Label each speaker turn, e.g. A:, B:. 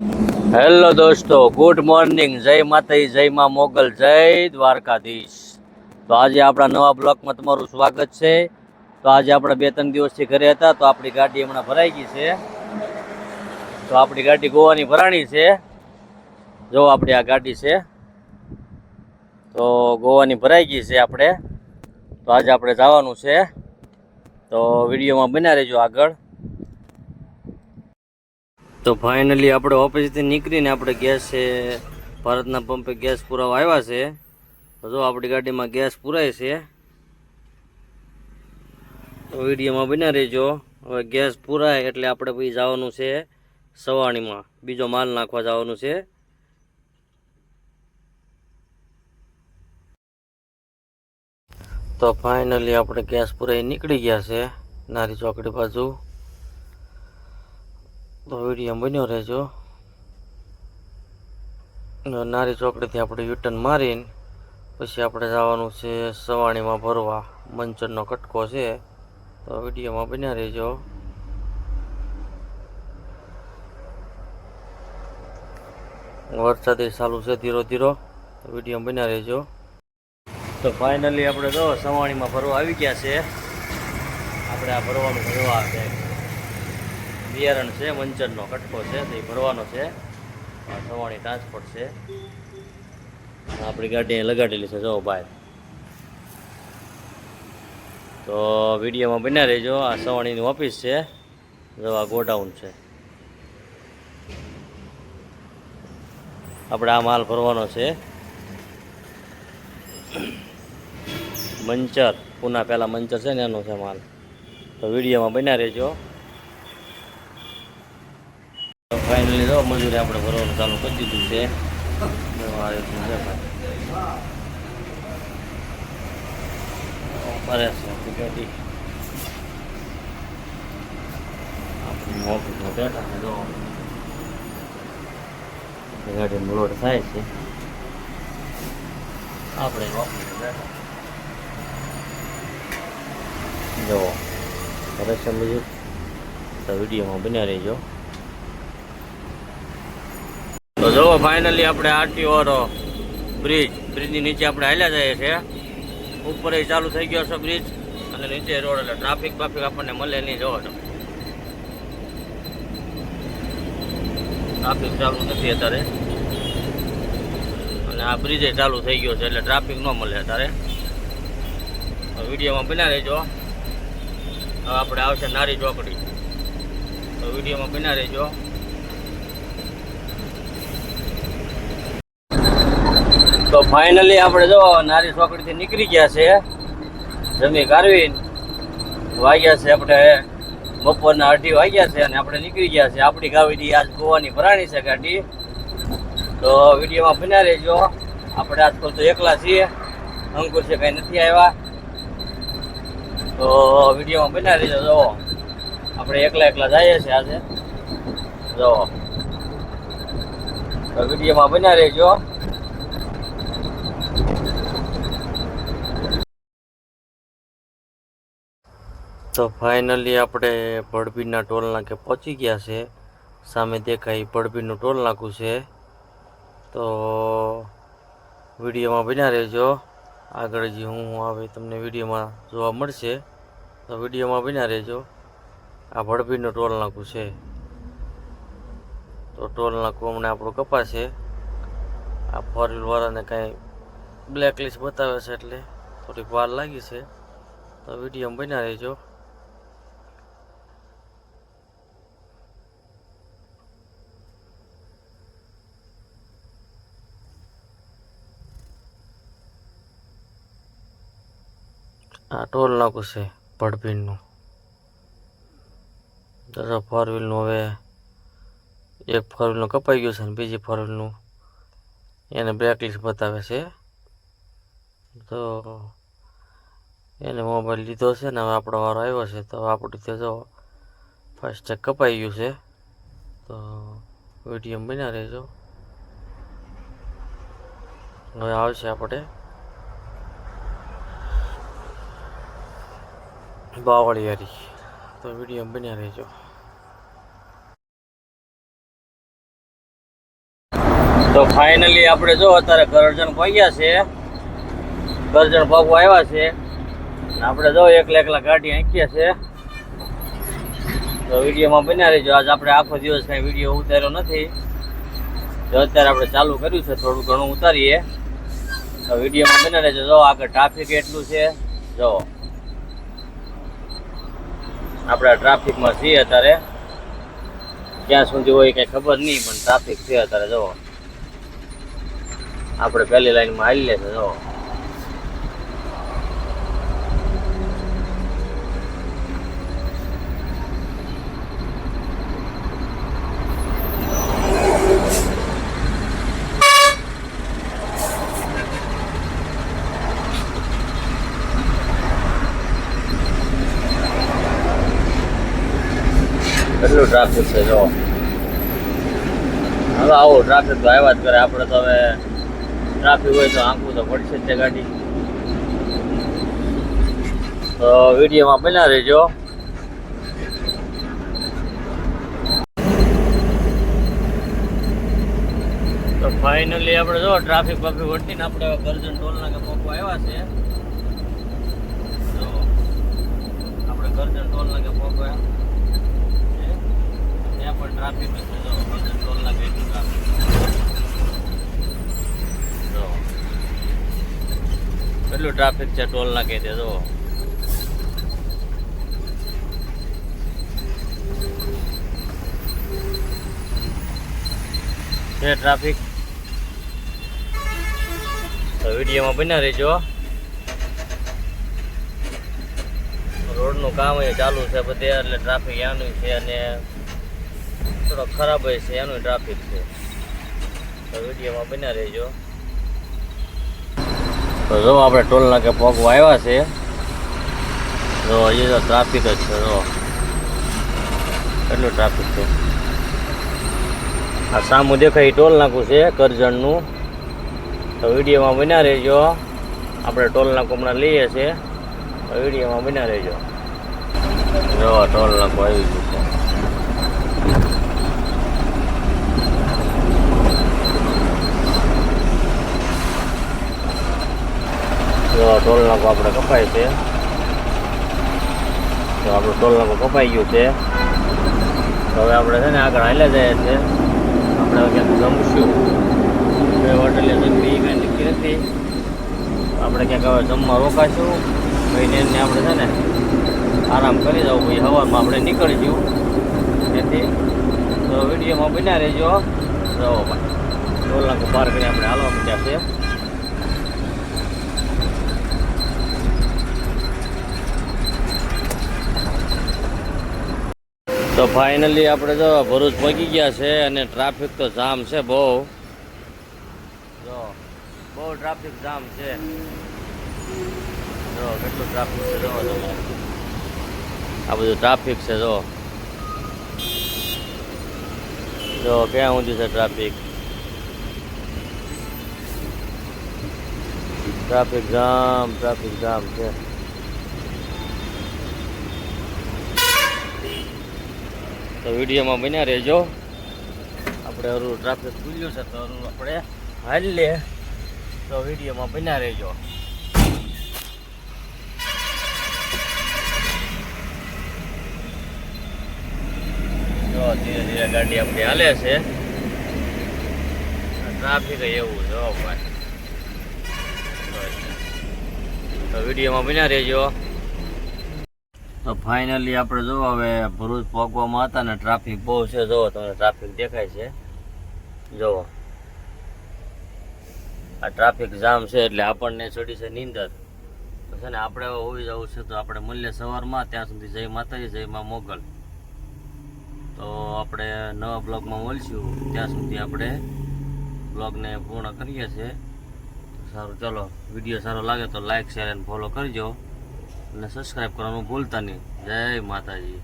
A: Hello દોસ્તો, good morning. જય માતાજી, જય માં મોગલ, જય દ્વારકાધીશ. તો આજે આપણા નવા બ્લોકમાં તમારું સ્વાગત છે. તો આજે આપણે બે ત્રણ દિવસથી ઘરે હતા, તો આપણી ગાડી હમણાં ભરાઈ ગઈ છે. તો આપણી ગાડી ગોવાની ભરાણી છે. જો આપણી આ ગાડી છે. તો ગોવાની ભરાઈ ગઈ છે આપણે. તો આજે આપણે જવાનું છે. તો વિડીયોમાં બન્યા રહેજો આગળ. તો ફાઇનલી આપણે ઓફિસથી નીકળીને આપણે ગેસ છે, ભારતના પંપે ગેસ પુરાવા આવ્યા છે. જો આપણી ગાડીમાં ગેસ પુરાય છે વિડીયોમાં બન્યા રહેજો. હવે ગેસ પુરાય એટલે આપણે પછી જવાનું છે સવાણીમાં. બીજો માલ નાખવા જવાનું છે. તો ફાઇનલી આપણે ગેસ પુરાઈ નીકળી ગયા છે. નારી ચોકડી બાજુ. તો વીડિયો બન્યો રહેજો. નારી ચોકડીથી આપણે યુટર્ન મારીને પછી આપણે જવાનું છે સવાણીમાં ભરવા. મંચરનો કટકો છે. તો વિડીયોમાં બન્યા રહેજો. વરસાદ ચાલુ છે ધીરો ધીરો. વીડિયો બન્યા રહેજો. તો ફાઇનલી આપણે તો સવાણીમાં ભરવા આવી ગયા છે. આપણે આ ભરવાનું ભરવા છે. બિયારણ છે, મંચરનો કટકો છે, તે ભરવાનો છે. સવાણી ટ્રાન્સપોર્ટ છે. આપણી ગાડી લગાડેલી છે, જો ભાઈ. તો વિડીયોમાં બન્યા રહેજો. આ સવાણીની ઓફિસ છે, જો આ ગોડાઉન છે. આપણે આ માલ ભરવાનો છે. મંચર, પૂના પહેલાં મંચર છે ને એનો છે માલ. તો વિડીયોમાં બન્યા રહેજો. ફાઇનલી લીધો મજૂરી આપણે ભરવાનું ચાલુ કરી દીધું છે. ભરે છે ગાડી? આપણી બેઠા છે, જો. આપણી ગાડીનો લોડ થાય છે. આપણે ઓફિસમાં બેઠા. જો ભરે છે મજૂર, તો વિડીયોમાં બન્યા રહેજો. તો જુઓ ફાઇનલી આપણે આરટીઓ વાળો બ્રિજ બ્રિજની નીચે આપણે હાલ્યા જઈએ છીએ. ઉપર એ ચાલુ થઈ ગયો છે બ્રિજ અને નીચે રોડ એટલે ટ્રાફિક બાફિક આપણને મળે નહીં, જોવો તો ટ્રાફિક ચાલુ નથી અત્યારે. અને આ બ્રિજે ચાલુ થઈ ગયો છે એટલે ટ્રાફિક ન મળે અત્યારે. વિડીયોમાં બન્યા રહેજો. હવે આપણે આવશે નારી ચોકડી. તો વિડીયોમાં બન્યા રહેજો. તો ફાઇનલી આપણે જો નારી ચોકડીથી નીકળી ગયા છે જમી કાઢવી વાગ્યા છે આપણે બપોરના અઢી વાગ્યા છે અને આપણે નીકળી ગયા છે. આપણી ગાવીડી આજ ગોવાની ભરાણી છે ગાડી. તો વિડીયોમાં બન્યા રહેજો. આપણે આજકાલ તો એકલા છીએ. અંકુર છે કંઈ નથી આવ્યા. તો વિડીયોમાં બન્યા રહેજો. જો, આપણે એકલા એકલા જઈએ છીએ આજે. જો, તો વિડીયોમાં બન્યા રહેજો. તો ફાઇનલી આપણે ભડભીના ટોલ નાકે પહોંચી ગયા છે. સામે દેખાય ભડભીનું ટોલ નાકું છે. તો વિડીયોમાં બન્યા રહેજો. આગળ જે હું આવે તમને વિડીયોમાં જોવા મળશે. તો વિડીયોમાં બન્યા રહેજો. આ ભડભીનું ટોલ નાકું છે. તો ટોલ નાકું હમણાં આપણું કપાશે. આ ફોર વ્હીલવાળાને કાંઈ બ્લેકલિસ્ટ બતાવે છે એટલે થોડીક વાર લાગી છે. તો વિડીયોમાં બન્યા રહેજો. આ ટોલ નાકું છે ભડભીનનું. તો ફોર વ્હીલનું હવે એક ફોર વ્હીલનું કપાઈ ગયું છે ને બીજી ફોર વ્હીલનું એને બ્રેક લિસ્ટ બતાવે છે. તો એને મોબાઈલ લીધો છે ને હવે આપણો વારો આવ્યો છે. તો આપણું તે જો ફર્સ્ટ ચેક કપાઈ ગયું છે. તો વીડિયો બન્યા રહેજો. હવે આવશે આપણે બાવળિયારી તો વીડિયો બન્યા રહેજો. તો ફાઇનલી આપણે જો અત્યારે કરજણ પહોંચ્યા છે. કરજણ પગવા આવ્યા છે. આપણે જો એકલા એકલા ગાડી આંક્યા છે. તો વિડીયોમાં બન્યા રહીજો. આજ આપણે આખો દિવસ કાંઈ વીડિયો ઉતાર્યો નથી. તો અત્યારે આપણે ચાલુ કર્યું છે. થોડું ઘણું ઉતારીએ. તો વિડીયોમાં બન્યા રહેજો. જો આગળ ટ્રાફિક એટલું છે. જો. આપણે ટ્રાફિકમાં છીએ અત્યારે. ક્યાં સુધી હોય કઈ ખબર નહીં, પણ ટ્રાફિક છે અત્યારે જો આપણે પહેલી લાઈનમાં હાલી લે છે જો કેટલું ટ્રાફિક છે, જો. હવે આવો ટ્રાફિક તો આવ્યા જ કરે. આપણે તો હવે ટ્રાફિક હોય તો આંકવું તો પડશે જ તે ગાડી. તો વિડીયોમાં બના રહેજો. તો ફાઇનલી આપણે જો ટ્રાફિક બાફિક વટીને આપણે કરજણ ટોલ નાકે પહોંચવા આવ્યા છે. તો આપણે ગર્જન ટોલ કે પણ ટ્રાફિક જ છે જો કરજણ ટોલ નાકે એટલું ટ્રાફિક જો કેટલું ટ્રાફિક છે ટોલ નાકે તે જો છે ટ્રાફિક તો વિડીયોમાં બન્યા રહેજો રોડનું કામ એ ચાલુ છે બધે એટલે ટ્રાફિક એનું છે અને થોડો ખરાબ હોય છે, એનું ટ્રાફિક છે. તો વિડીયોમાં બન્યા રહેજો. તો જો આપણે ટોલ નાકે પગવા આવ્યા છે. જો હજી તો ટ્રાફિક જ છે, જો. કેટલું ટ્રાફિક છે? આ સામું દેખાય ટોલ નાકું છે, કરજણનું. તો વિડીયોમાં બન્યા રહેજો. આપણે ટોલ નાકું હમણાં લઈએ છીએ તો વિડીયોમાં બન્યા રહેજો. જો, ટોલ નાકું આવી ગયું છે. જો ટોલ નાકો આપણે કપાય છે. તો આપણું ટોલ નાકો કપાઈ ગયું છે. હવે આપણે છે ને આગળ હાલ્યા જાય છે આપણે ક્યાંક જમશું. હોટલે જમવી એ કાંઈ નક્કી નથી. આપણે ક્યાંક હવે જમવા રોકાશું. ભાઈને એને આપણે છે ને આરામ કરી દઉં. પછી હવામાં આપણે નીકળી જવું તેથી તો વિડીયોમાં બન્યા રહેજો. જો ભાઈ. ટોલ નાકો પાર કરી આપણે હાલવા મૂક્યા છે. તો ફાઇનલી આપણે જો ભરૂચ પહોંચી ગયા છે અને ટ્રાફિક તો જામ છે બહુ. જો, બહુ ટ્રાફિક જામ છે. જો, કેટલું ટ્રાફિક છે જો તમે. આ બધું ટ્રાફિક છે જો. જો, ક્યાં ઊંધી છે traffic traffic jam traffic jam છે. તો વિડીયોમાં બન્યા રહેજો. આપણે હરું ટ્રાફિક ખુલ્યું છે તો હરું આપણે હાલી લે. તો વિડીયોમાં બન્યા રહેજો. જો ધીરે ધીરે ગાડી આપણી હાલે છે. ટ્રાફિક એવું જો ભાઈ. તો વિડીયોમાં બન્યા રહેજો. તો ફાઇનલી આપણે જો હવે ભરૂચ પહોંચવામાં હતા ને ટ્રાફિક બહુ છે, જો તમને ટ્રાફિક દેખાય છે. જો. આ ટ્રાફિક જામ છે એટલે આપણને ચડી છે નીંદર. તો છે ને આપણે હોવી જવું છે તો આપણે મળીએ સવારમાં, ત્યાં સુધી જય માતાજી, જય માં મોગલ. તો આપણે નવા બ્લોગમાં મળશું. ત્યાં સુધી આપણે બ્લોગને પૂર્ણ કરીએ છીએ. સારું, ચલો. વીડિયો સારો લાગે તો લાઈક શેર અને ફોલો કરજો. અને સબસ્ક્રાઈબ કરવાનું ભૂલતા નહીં. જય માતાજી.